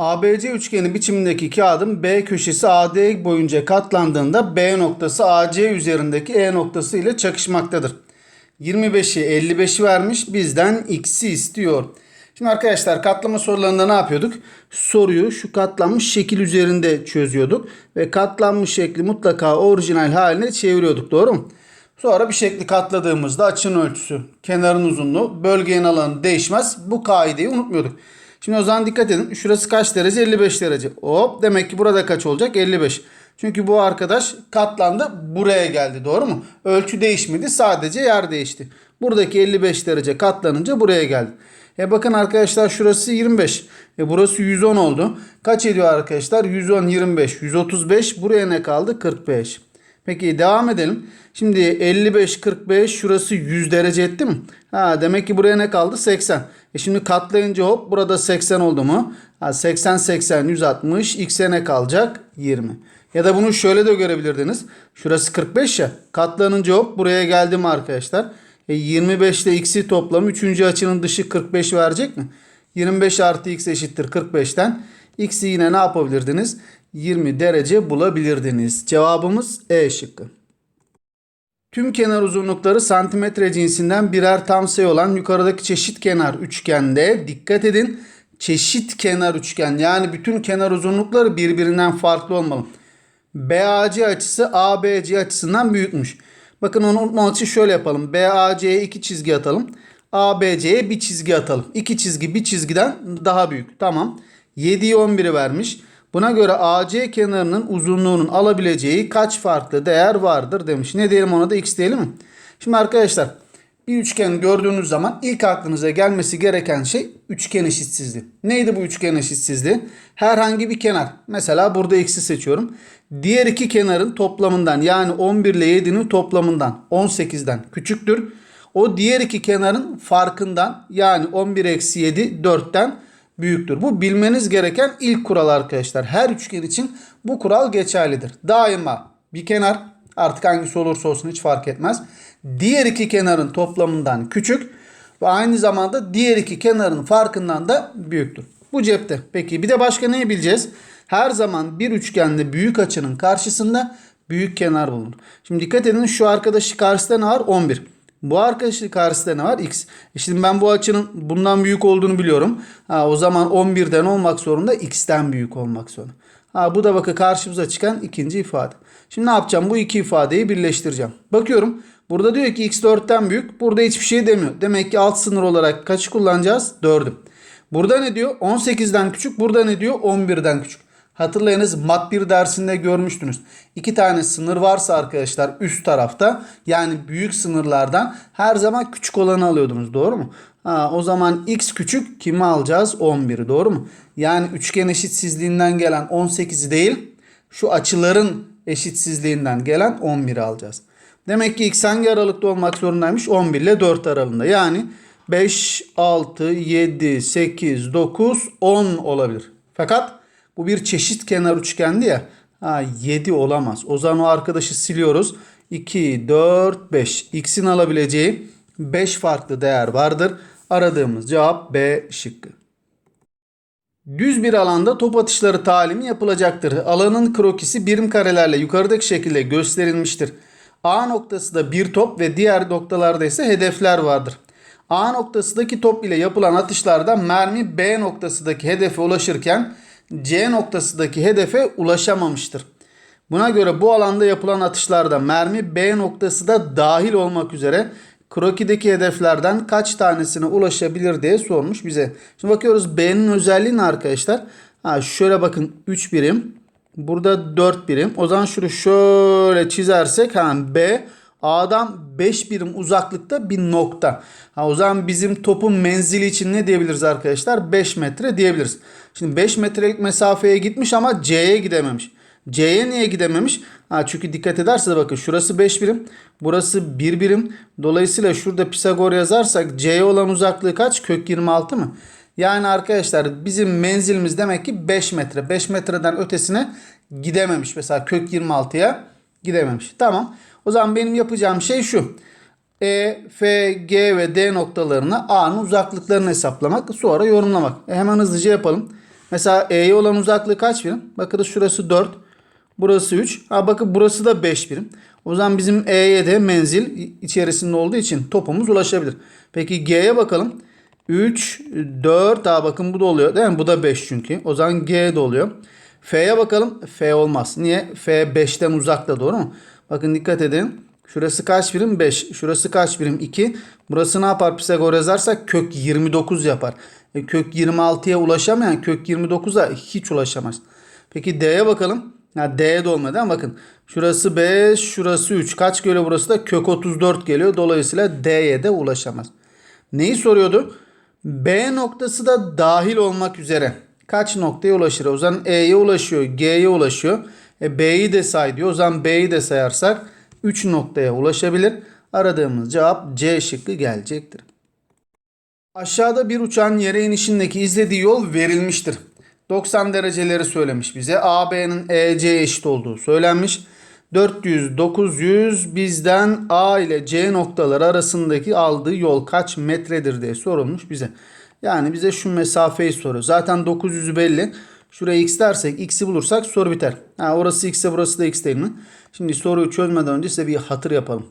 ABC üçgeni biçimindeki kağıdın B köşesi AD boyunca katlandığında B noktası AC üzerindeki E noktası ile çakışmaktadır. 25'i 55 vermiş bizden x'i istiyor. Şimdi arkadaşlar katlama sorularında ne yapıyorduk? Soruyu şu katlanmış şekil üzerinde çözüyorduk. Ve katlanmış şekli mutlaka orijinal haline çeviriyorduk. Doğru mu? Sonra bir şekli katladığımızda açının ölçüsü, kenarın uzunluğu, bölgenin alanı değişmez. Bu kaideyi unutmuyorduk. Şimdi o zaman dikkat edin. Şurası kaç derece? 55 derece. Hop demek ki burada kaç olacak? 55. Çünkü bu arkadaş katlandı buraya geldi. Doğru mu? Ölçü değişmedi. Sadece yer değişti. Buradaki 55 derece katlanınca buraya geldi. E bakın arkadaşlar şurası 25. E burası 110 oldu. Kaç ediyor arkadaşlar? 110, 25, 135. Buraya ne kaldı? 45. Peki devam edelim. Şimdi 55, 45 şurası 100 derece etti mi? Ha, demek ki buraya ne kaldı? 80. E şimdi katlayınca hop burada 80 oldu mu? Ha, 80, 80, 160. X'e ne kalacak? 20. Ya da bunu şöyle de görebilirdiniz. Şurası 45 ya. Katlanınca hop buraya geldi mi arkadaşlar? E 25 ile x'i toplamı 3. açının dışı 45 verecek mi? 25 artı x eşittir 45'ten. X'i yine ne yapabilirdiniz? 20 derece bulabilirdiniz. Cevabımız E şıkkı. Tüm kenar uzunlukları santimetre cinsinden birer tam sayı olan yukarıdaki çeşit kenar üçgende dikkat edin. Çeşit kenar üçgen yani bütün kenar uzunlukları birbirinden farklı olmalı. BAC açısı ABC açısından büyükmüş. Bakın onu unutmamak için şöyle yapalım. BAC'ye iki çizgi atalım. ABC'ye bir çizgi atalım. İki çizgi bir çizgiden daha büyük. Tamam. 7'yi 11'i vermiş. Buna göre AC kenarının uzunluğunun alabileceği kaç farklı değer vardır demiş. Ne diyelim ona da x diyelim mi? Şimdi arkadaşlar bir üçgen gördüğünüz zaman ilk aklınıza gelmesi gereken şey üçgen eşitsizliği. Neydi bu üçgen eşitsizliği? Herhangi bir kenar. Mesela burada x'i seçiyorum. Diğer iki kenarın toplamından yani 11 ile 7'nin toplamından 18'den küçüktür. O diğer iki kenarın farkından yani 11 eksi 7 4'ten büyüktür. Bu bilmeniz gereken ilk kural arkadaşlar. Her üçgen için bu kural geçerlidir. Daima bir kenar artık hangisi olursa olsun hiç fark etmez. Diğer iki kenarın toplamından küçük ve aynı zamanda diğer iki kenarın farkından da büyüktür. Bu cepte. Peki bir de başka ne bileceğiz? Her zaman bir üçgende büyük açının karşısında büyük kenar bulunur. Şimdi dikkat edin şu arkadaşı karşısında ne var? 11. Bu arkadaşın karşısında ne var? X. E şimdi ben bu açının bundan büyük olduğunu biliyorum. Ha, o zaman 11'den olmak zorunda x'ten büyük olmak zorunda. Ha, bu da bakın karşımıza çıkan ikinci ifade. Şimdi ne yapacağım? Bu iki ifadeyi birleştireceğim. Bakıyorum. Burada diyor ki x 4'ten büyük. Burada hiçbir şey demiyor. Demek ki alt sınır olarak kaçı kullanacağız? 4'ü. Burada ne diyor? 18'den küçük. Burada ne diyor? 11'den küçük. Hatırlayınız mat 1 dersinde görmüştünüz. İki tane sınır varsa arkadaşlar üst tarafta yani büyük sınırlardan her zaman küçük olanı alıyordunuz. Doğru mu? Ha, o zaman x küçük kimi alacağız? 11'i doğru mu? Yani üçgen eşitsizliğinden gelen 18'i değil şu açıların eşitsizliğinden gelen 11'i alacağız. Demek ki x hangi aralıkta olmak zorundaymış? 11 ile 4 aralığında. Yani 5, 6, 7, 8, 9, 10 olabilir. Fakat bu bir çeşit kenar üçgendi ya. Ha, 7 olamaz. O zaman o arkadaşı siliyoruz. 2, 4, 5. X'in alabileceği 5 farklı değer vardır. Aradığımız cevap B şıkkı. Düz bir alanda top atışları talimi yapılacaktır. Alanın krokisi birim karelerle yukarıdaki şekilde gösterilmiştir. A noktası da bir top ve diğer noktalarda ise hedefler vardır. A noktasındaki top ile yapılan atışlarda mermi B noktasındaki hedefe ulaşırken C noktasındaki hedefe ulaşamamıştır. Buna göre bu alanda yapılan atışlarda mermi B noktası da dahil olmak üzere krokideki hedeflerden kaç tanesine ulaşabilir diye sormuş bize. Şimdi bakıyoruz B'nin özelliği ne arkadaşlar? Ha, şöyle bakın 3 birim. Burada 4 birim. O zaman şunu şöyle çizersek ha, B A'dan 5 birim uzaklıkta bir nokta. Ha, o zaman bizim topun menzili için ne diyebiliriz arkadaşlar? 5 metre diyebiliriz. Şimdi 5 metrelik mesafeye gitmiş ama C'ye gidememiş. C'ye niye gidememiş? Ha, çünkü dikkat ederseniz bakın şurası 5 birim. Burası 1 birim. Dolayısıyla şurada Pisagor yazarsak C'ye olan uzaklığı kaç? Kök 26 mı? Yani arkadaşlar bizim menzilimiz demek ki 5 metre. 5 metreden ötesine gidememiş. Mesela kök 26'ya gidememiş. Tamam. O zaman benim yapacağım şey şu. E, F, G ve D noktalarına A'nın uzaklıklarını hesaplamak. Sonra yorumlamak. E hemen hızlıca yapalım. Mesela E'ye olan uzaklığı kaç birim? Bakın şurası 4. Burası 3. Ha bakın burası da 5 birim. O zaman bizim E'ye de menzil içerisinde olduğu için topumuz ulaşabilir. Peki G'ye bakalım. 3, 4. Ha bakın bu da oluyor değil mi? Bu da 5 çünkü. O zaman G de oluyor. F'ye bakalım. F olmaz. Niye? F 5'ten uzakta doğru mu? Bakın dikkat edin. Şurası kaç birim? 5. Şurası kaç birim? 2. Burası ne yapar Pisagor yazarsak? Kök 29 yapar. E, kök 26'ya ulaşamayan kök 29'a hiç ulaşamaz. Peki D'ye bakalım. Ha, D'ye de olmadı ama bakın. Şurası 5, şurası 3. Kaç geliyor burası da? Kök 34 geliyor. Dolayısıyla D'ye de ulaşamaz. Neyi soruyordu? B noktası da dahil olmak üzere. Kaç noktaya ulaşır? O zaman E'ye ulaşıyor, G'ye ulaşıyor. E, B'yi de say diyor. O zaman B'yi de sayarsak 3 noktaya ulaşabilir. Aradığımız cevap C şıkkı gelecektir. Aşağıda bir uçağın yere inişindeki izlediği yol verilmiştir. 90 dereceleri söylemiş bize. AB'nin EC eşit olduğu söylenmiş. 400, 900 bizden A ile C noktaları arasındaki aldığı yol kaç metredir diye sorulmuş bize. Yani bize şu mesafeyi soruyor. Zaten 900'ü belli. Şuraya x dersek x'i bulursak soru biter. Ha, orası x'e burası da x değil mi? Şimdi soruyu çözmeden önce size bir hatır yapalım.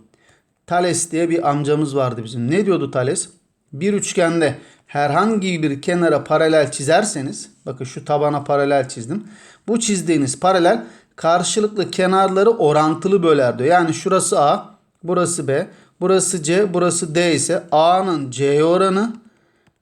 Thales diye bir amcamız vardı bizim. Ne diyordu Thales? Bir üçgende herhangi bir kenara paralel çizerseniz, bakın şu tabana paralel çizdim. Bu çizdiğiniz paralel karşılıklı kenarları orantılı böler diyor. Yani şurası A, burası B, burası C, burası D ise A'nın C'ye oranı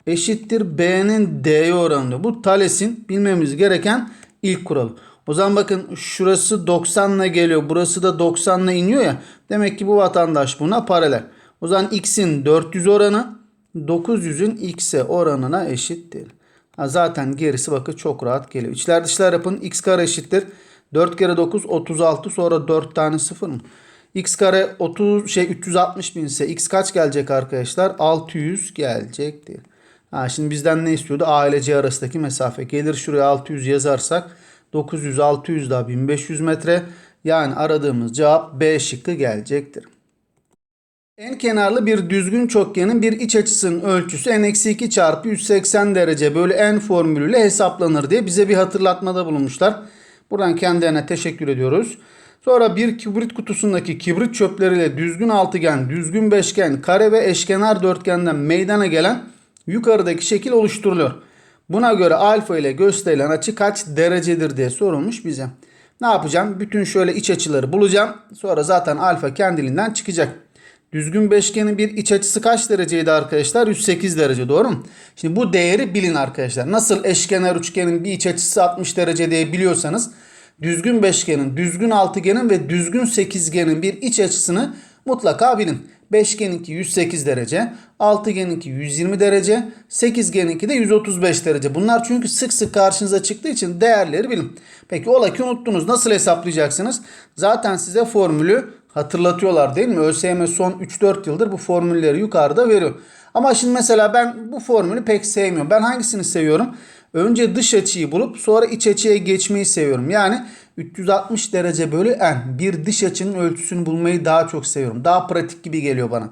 eşittir B'nin D'ye oranı diyor. Bu Thales'in bilmemiz gereken ilk kuralı. O zaman bakın şurası 90 ile geliyor. Burası da 90 ile iniyor ya. Demek ki bu vatandaş buna paralel. O zaman x'in 400 oranı 900'ün x'e oranına eşittir. Ha zaten gerisi bakın çok rahat geliyor. İçler dışlar yapın. x kare eşittir. 4 kere 9 36 sonra 4 tane 0 mı? x kare 30 şey 360 bin ise x kaç gelecek arkadaşlar? 600 gelecektir. Ha şimdi bizden ne istiyordu? A ile C arasındaki mesafe. Gelir şuraya 600 yazarsak 900 600 daha 1500 metre. Yani aradığımız cevap B şıkkı gelecektir. En kenarlı bir düzgün çokgenin bir iç açısının ölçüsü n-2 çarpı 180 derece bölü n formülüyle hesaplanır diye bize bir hatırlatmada bulunmuşlar. Buradan kendilerine teşekkür ediyoruz. Sonra bir kibrit kutusundaki kibrit çöpleriyle düzgün altıgen, düzgün beşgen, kare ve eşkenar dörtgenden meydana gelen yukarıdaki şekil oluşturuluyor. Buna göre alfa ile gösterilen açı kaç derecedir diye sorulmuş bize. Ne yapacağım? Bütün şöyle iç açıları bulacağım. Sonra zaten alfa kendiliğinden çıkacak. Düzgün beşgenin bir iç açısı kaç dereceydi arkadaşlar? 108 derece doğru mu? Şimdi bu değeri bilin arkadaşlar. Nasıl eşkenar üçgenin bir iç açısı 60 derece diye biliyorsanız düzgün beşgenin, düzgün altıgenin ve düzgün sekizgenin bir iç açısını mutlaka bilin. Beşgeninki 108 derece, altıgeninki 120 derece, sekizgeninki de 135 derece. Bunlar çünkü sık sık karşınıza çıktığı için değerleri bilin. Peki ola ki unuttunuz. Nasıl hesaplayacaksınız? Zaten size formülü hatırlatıyorlar değil mi? ÖSYM son 3-4 yıldır bu formülleri yukarıda veriyor. Ama şimdi mesela ben bu formülü pek sevmiyorum. Ben hangisini seviyorum? Önce dış açıyı bulup sonra iç açıya geçmeyi seviyorum. Yani 360 derece bölü n. Bir dış açının ölçüsünü bulmayı daha çok seviyorum. Daha pratik gibi geliyor bana.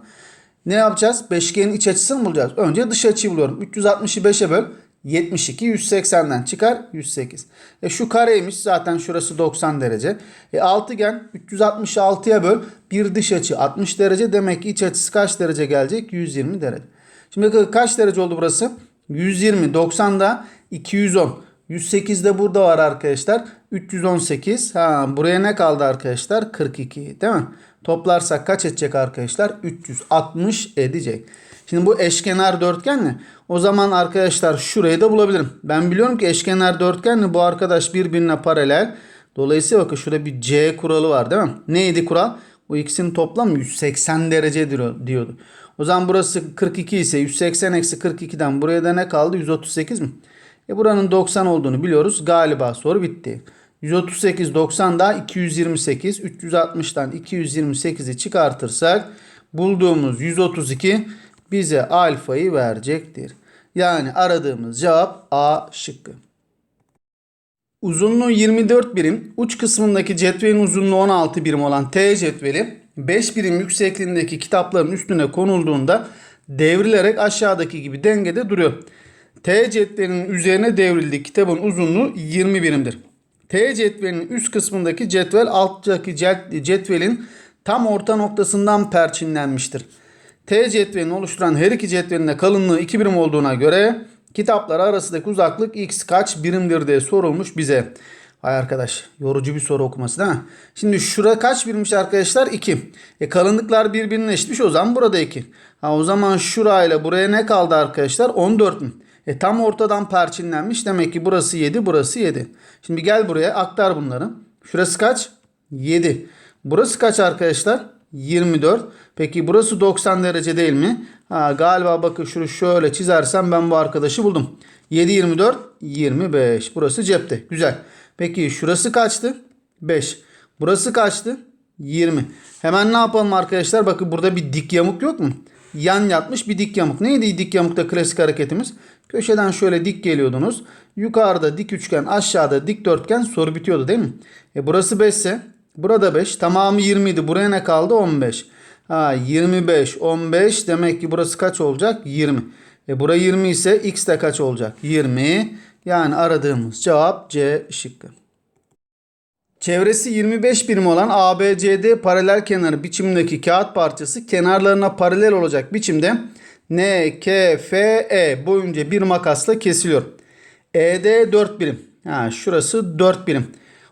Ne yapacağız? Beşgenin iç açısını bulacağız? Önce dış açıyı buluyorum. 360'ı 5'e böl. 72 180'den çıkar 108. E şu kareymiş zaten şurası 90 derece. E altıgen 366'ya böl bir dış açı 60 derece demek ki iç açısı kaç derece gelecek? 120 derece. Şimdi kaç derece oldu burası? 120 90'da 210. 108 de burada var arkadaşlar. 318. Ha buraya ne kaldı arkadaşlar? 42 değil mi? Toplarsak kaç edecek arkadaşlar? 360 edecek. Şimdi bu eşkenar dörtgenle o zaman arkadaşlar şurayı da bulabilirim. Ben biliyorum ki eşkenar dörtgenle bu arkadaş birbirine paralel. Dolayısıyla bakın şurada bir C kuralı var değil mi? Neydi kural? Bu ikisinin toplamı 180 derece diyordu. O zaman burası 42 ise 180 eksi 42'den buraya da ne kaldı? 138 mi? E buranın 90 olduğunu biliyoruz. Galiba soru bitti. 138 90 daha 228. 360'dan 228'i çıkartırsak bulduğumuz 132 bize alfayı verecektir. Yani aradığımız cevap A şıkkı. Uzunluğu 24 birim, uç kısmındaki cetvelin uzunluğu 16 birim olan T cetveli 5 birim yüksekliğindeki kitapların üstüne konulduğunda devrilerek aşağıdaki gibi dengede duruyor. T cetvelinin üzerine devrildi. Kitabın uzunluğu 20 birimdir. T cetvelinin üst kısmındaki cetvel alttaki cet- cetvelin tam orta noktasından perçinlenmiştir. T cetvelini oluşturan her iki cetvelin de kalınlığı 2 birim olduğuna göre kitaplar arasındaki uzaklık x kaç birimdir diye sorulmuş bize. Hay arkadaş yorucu bir soru okuması değil mi? Şimdi şura kaç birimmiş arkadaşlar? 2. E kalınlıklar birbirine eşitmiş o zaman burada 2. Ha o zaman şurayla buraya ne kaldı arkadaşlar? 14 mi? E tam ortadan perçinlenmiş. Demek ki burası 7 burası 7. Şimdi gel buraya aktar bunları. Şurası kaç? 7. Burası kaç arkadaşlar? 24. Peki burası 90 derece değil mi? Ha, galiba bakın şunu şöyle çizersem ben bu arkadaşı buldum. 7 24 25. Burası cepte. Güzel. Peki şurası kaçtı? 5. Burası kaçtı? 20. Hemen ne yapalım arkadaşlar? Bakın burada bir dik yamuk yok mu? Yan yatmış bir dik yamuk. Neydi dik yamukta klasik hareketimiz? Köşeden şöyle dik geliyordunuz. Yukarıda dik üçgen, aşağıda dik dörtgen soru bitiyordu değil mi? E burası 5 ise burada 5. Tamamı 20 idi. Buraya ne kaldı? 15. Ha 25, 15 demek ki burası kaç olacak? 20. E bura 20 ise x de kaç olacak? 20. Yani aradığımız cevap C şıkkı. Çevresi 25 birim olan ABCD paralel kenarı biçimindeki kağıt parçası kenarlarına paralel olacak biçimde N, K, F, E boyunca bir makasla kesiliyor. ED 4 birim. Ha, şurası 4 birim.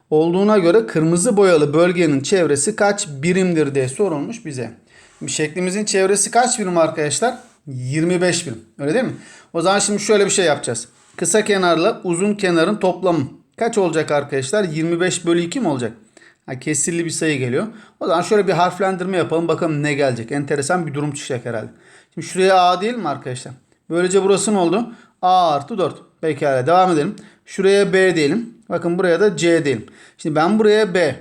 Olduğuna göre kırmızı boyalı bölgenin çevresi kaç birimdir diye sorulmuş bize. Şimdi şeklimizin çevresi kaç birim arkadaşlar? 25 birim. Öyle değil mi? O zaman şimdi şöyle bir şey yapacağız. Kısa kenarla uzun kenarın toplamı kaç olacak arkadaşlar? 25 bölü 2 mi olacak? Ha, kesirli bir sayı geliyor. O zaman şöyle bir harflendirme yapalım. Bakalım ne gelecek. Enteresan bir durum çıkacak herhalde. Şimdi şuraya A değil mi arkadaşlar? Böylece burası ne oldu? A artı 4. Pekala devam edelim. Şuraya B diyelim. Bakın buraya da C diyelim. Şimdi ben buraya B,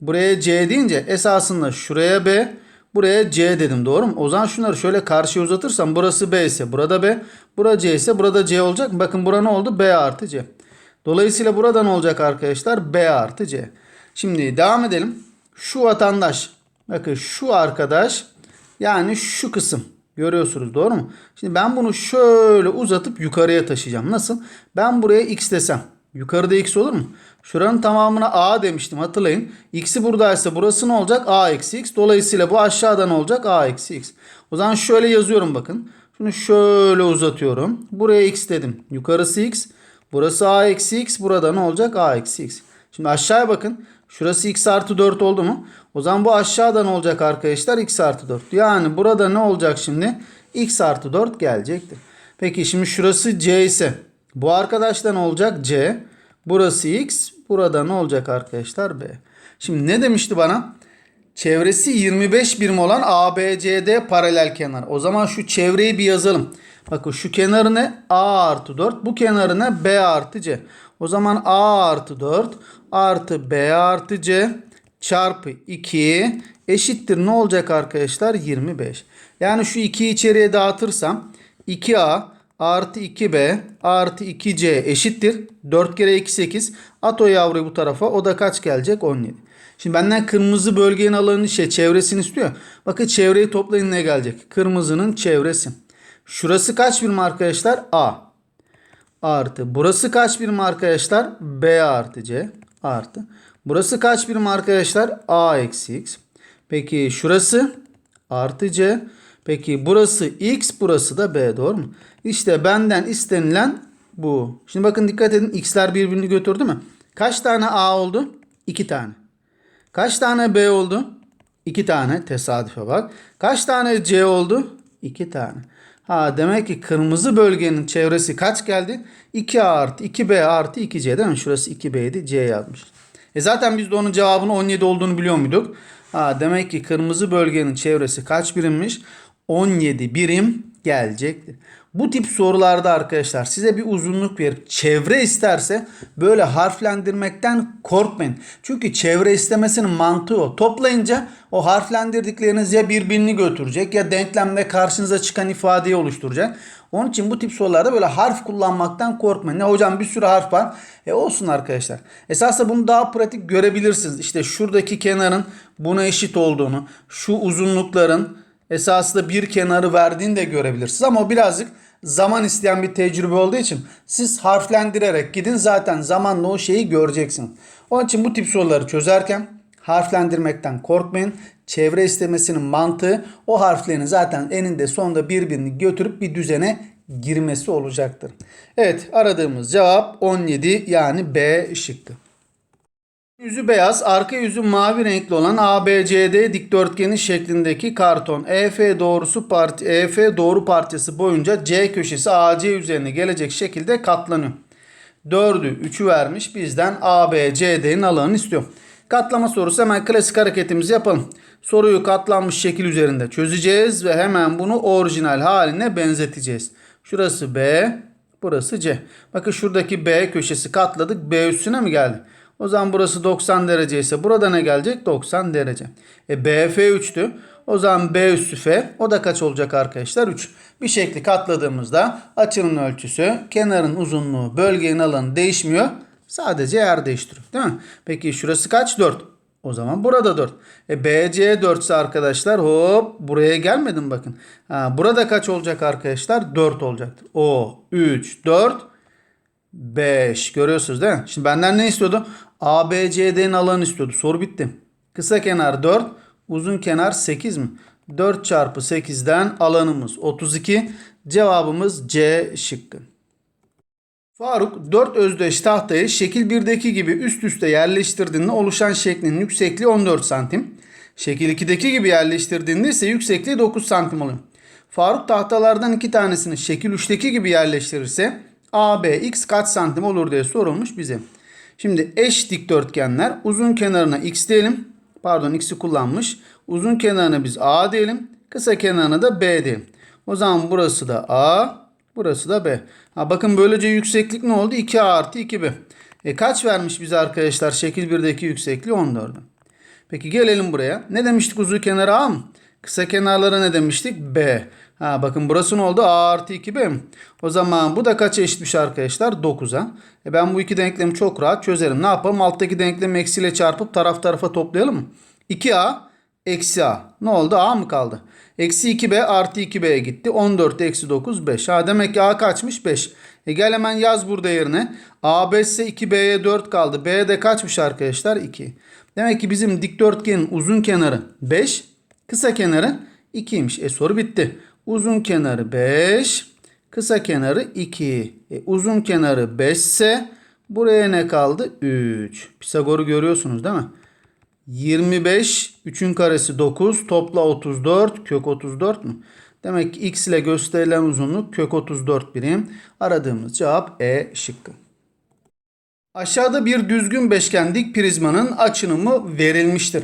buraya C deyince esasında şuraya B, buraya C dedim doğru mu? O zaman şunları şöyle karşıya uzatırsam burası B ise burada B, burada C ise burada C olacak? Bakın bura ne oldu? B artı C. Dolayısıyla burada ne olacak arkadaşlar? B artı C. Şimdi devam edelim. Şu vatandaş, bakın şu arkadaş yani şu kısım. Görüyorsunuz doğru mu? Şimdi ben bunu şöyle uzatıp yukarıya taşıyacağım. Nasıl? Ben buraya x desem. Yukarıda x olur mu? Şuranın tamamına a demiştim hatırlayın. X'i buradaysa burası ne olacak? a eksi x. Dolayısıyla bu aşağıda ne olacak? a eksi x. O zaman şöyle yazıyorum bakın. Şunu şöyle uzatıyorum. Buraya x dedim. Yukarısı x. Burası a eksi x. Burada ne olacak? a eksi x. Şimdi aşağıya bakın. Şurası x artı 4 oldu mu? O zaman bu aşağıda ne olacak arkadaşlar? x artı 4. Yani burada ne olacak şimdi? x artı 4 gelecektir. Peki şimdi şurası c ise bu arkadaşta ne olacak? c. Burası x. Burada ne olacak arkadaşlar? b. Şimdi ne demişti bana? Çevresi 25 birim olan ABCD paralel kenar. O zaman şu çevreyi bir yazalım. Bakın şu kenarı ne? A artı 4. Bu kenarı ne? B artı C. O zaman A artı 4 artı B artı C çarpı 2 eşittir ne olacak arkadaşlar? 25. Yani şu 2'yi içeriye dağıtırsam 2A artı 2B artı 2C eşittir. 4 kere 2 8. At o yavruyu bu tarafa. O da kaç gelecek? 17. Şimdi benden kırmızı bölgenin alanını şey çevresini istiyor. Bakın çevreyi toplayın ne gelecek? Kırmızının çevresi. Şurası kaç birim arkadaşlar? A. Artı. Burası kaç birim arkadaşlar? B artı C. Artı. Burası kaç birim arkadaşlar? A eksi X. Peki şurası? Artı C. Peki burası X. Burası da B. Doğru mu? İşte benden istenilen bu. Şimdi bakın dikkat edin. X'ler birbirini götürdü mü? Kaç tane A oldu? 2 tane. Kaç tane B oldu? 2 tane. Tesadüfe bak. Kaç tane C oldu? 2 tane. Ha demek ki kırmızı bölgenin çevresi kaç geldi? 2A artı 2B artı 2C değil mi? Şurası 2B'ydi. C yazmış. E zaten biz de onun cevabının 17 olduğunu biliyor muyduk? Ha demek ki kırmızı bölgenin çevresi kaç birimmiş? 17 birim gelecektir. Bu tip sorularda arkadaşlar size bir uzunluk verip çevre isterse böyle harflendirmekten korkmayın. Çünkü çevre istemesinin mantığı o. Toplayınca o harflendirdikleriniz ya birbirini götürecek ya denklemde karşınıza çıkan ifadeyi oluşturacak. Onun için bu tip sorularda böyle harf kullanmaktan korkmayın. Ne hocam bir sürü harf var. E olsun arkadaşlar. Esasında bunu daha pratik görebilirsiniz. İşte şuradaki kenarın buna eşit olduğunu, şu uzunlukların esasında bir kenarı verdiğini de görebilirsiniz. Ama o birazcık zaman isteyen bir tecrübe olduğu için siz harflendirerek gidin zaten zamanla o şeyi göreceksiniz. Onun için bu tip soruları çözerken harflendirmekten korkmayın. Çevre istemesinin mantığı o harflerin zaten eninde sonunda birbirini götürüp bir düzene girmesi olacaktır. Evet aradığımız cevap 17 yani B şıkkı. Yüzü beyaz, arka yüzü mavi renkli olan ABCD dikdörtgeni şeklindeki karton EF doğrusu parti EF doğru parçası boyunca C köşesi AC üzerine gelecek şekilde katlanıyor. 4'ü 3'ü vermiş bizden ABCD'nin alanını istiyor. Katlama sorusu hemen klasik hareketimizi yapalım. Soruyu katlanmış şekil üzerinde çözeceğiz ve hemen bunu orijinal haline benzeteceğiz. Şurası B, burası C. Bakın şuradaki B köşesi katladık. B üstüne mi geldi? O zaman burası 90 derece ise burada ne gelecek? 90 derece. E BF 3'tü. O zaman B üssü F o da kaç olacak arkadaşlar? 3. Bir şekli katladığımızda açının ölçüsü, kenarın uzunluğu, bölgenin alanı değişmiyor. Sadece yer değiştiriyor. Değil mi? Peki şurası kaç? 4. O zaman burada 4. E BC 4 ise arkadaşlar hop buraya gelmedim bakın. Ha, burada kaç olacak arkadaşlar? 4 olacaktır. O 3 4 5 görüyorsunuz değil mi? Şimdi benden ne istiyordu? ABCD'nin alanı istiyordu. Soru bitti. Kısa kenar 4, uzun kenar 8 mi? 4 çarpı 8'den alanımız 32. Cevabımız C şıkkı. Faruk 4 özdeş tahtayı şekil 1'deki gibi üst üste yerleştirdiğinde oluşan şeklin yüksekliği 14 santim. Şekil 2'deki gibi yerleştirdiğinde ise yüksekliği 9 santim oluyor. Faruk tahtalardan iki tanesini şekil 3'teki gibi yerleştirirse AB x kaç santim olur diye sorulmuş bize. Şimdi eş dikdörtgenler uzun kenarına x diyelim. Pardon x'i kullanmış. Uzun kenarına biz a diyelim. Kısa kenarına da b diyelim. O zaman burası da a, burası da b. Ha bakın böylece yükseklik ne oldu? 2a artı 2b. E kaç vermiş bize arkadaşlar şekil 1'deki yüksekliği 14'ü. Peki gelelim buraya. Ne demiştik uzun kenara a mı? Kısa kenarlara ne demiştik? B. Ha bakın burası ne oldu? A artı 2B mi? O zaman bu da kaça eşitmiş arkadaşlar? 9'a. E ben bu iki denklemi çok rahat çözerim. Ne yapalım? Alttaki denklemi eksiyle çarpıp taraf tarafa toplayalım mı? 2A eksi A. Ne oldu? A mı kaldı? Eksi 2B artı 2B'ye gitti. 14 eksi 9 5. Ha demek ki A kaçmış? 5. E gel hemen yaz burada yerine. A 5 ise 2B'ye 4 kaldı. B de kaçmış arkadaşlar? 2. Demek ki bizim dikdörtgenin uzun kenarı 5. Kısa kenarı 2'ymiş. E soru bitti. Uzun kenarı 5. Kısa kenarı 2. E, uzun kenarı 5 ise buraya ne kaldı? 3. Pisagor'u görüyorsunuz değil mi? 25. 3'ün karesi 9. Topla 34. Kök 34 mu? Demek ki x ile gösterilen uzunluk kök 34 birim. Aradığımız cevap E şıkkı. Aşağıda bir düzgün beşgen prizmanın açınımı verilmiştir.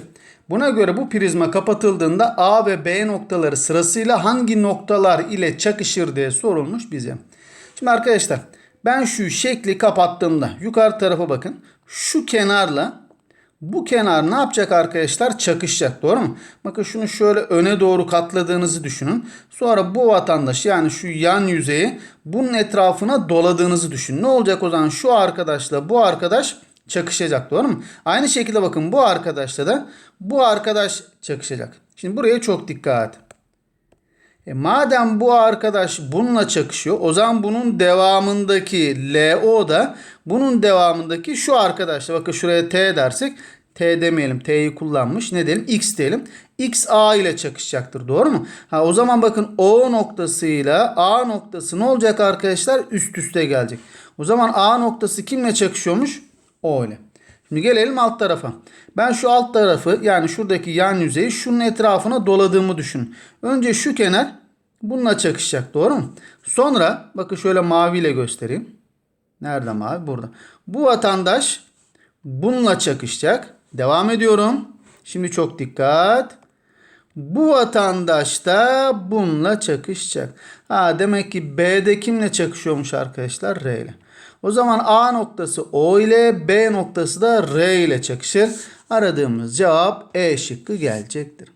Buna göre bu prizma kapatıldığında A ve B noktaları sırasıyla hangi noktalar ile çakışır diye sorulmuş bize. Şimdi arkadaşlar ben şu şekli kapattığımda yukarı tarafa bakın. Şu kenarla bu kenar ne yapacak arkadaşlar? Çakışacak. Doğru mu? Bakın şunu şöyle öne doğru katladığınızı düşünün. Sonra bu vatandaş yani şu yan yüzeyi bunun etrafına doladığınızı düşünün. Ne olacak o zaman? Şu arkadaşla bu arkadaş çakışacak. Doğru mu? Aynı şekilde bakın bu arkadaşla da bu arkadaş çakışacak. Şimdi buraya çok dikkat. E madem bu arkadaş bununla çakışıyor o zaman bunun devamındaki LO da bunun devamındaki şu arkadaşla bakın şuraya T dersek T demeyelim T'yi kullanmış ne diyelim X diyelim. X A ile çakışacaktır doğru mu? Ha o zaman bakın O noktasıyla A noktası ne olacak arkadaşlar? Üst üste gelecek. O zaman A noktası kimle çakışıyormuş? O ile. Şimdi gelelim alt tarafa. Ben şu alt tarafı yani şuradaki yan yüzeyi şunun etrafına doladığımı düşün. Önce şu kenar bununla çakışacak doğru mu? Sonra bakın şöyle maviyle göstereyim. Nerede mavi? Burada. Bu vatandaş bununla çakışacak. Devam ediyorum. Şimdi çok dikkat. Bu vatandaş da bununla çakışacak. Ha demek ki B'de kimle çakışıyormuş arkadaşlar? R ile. O zaman A noktası O ile B noktası da R ile çakışır. Aradığımız cevap E şıkkı gelecektir.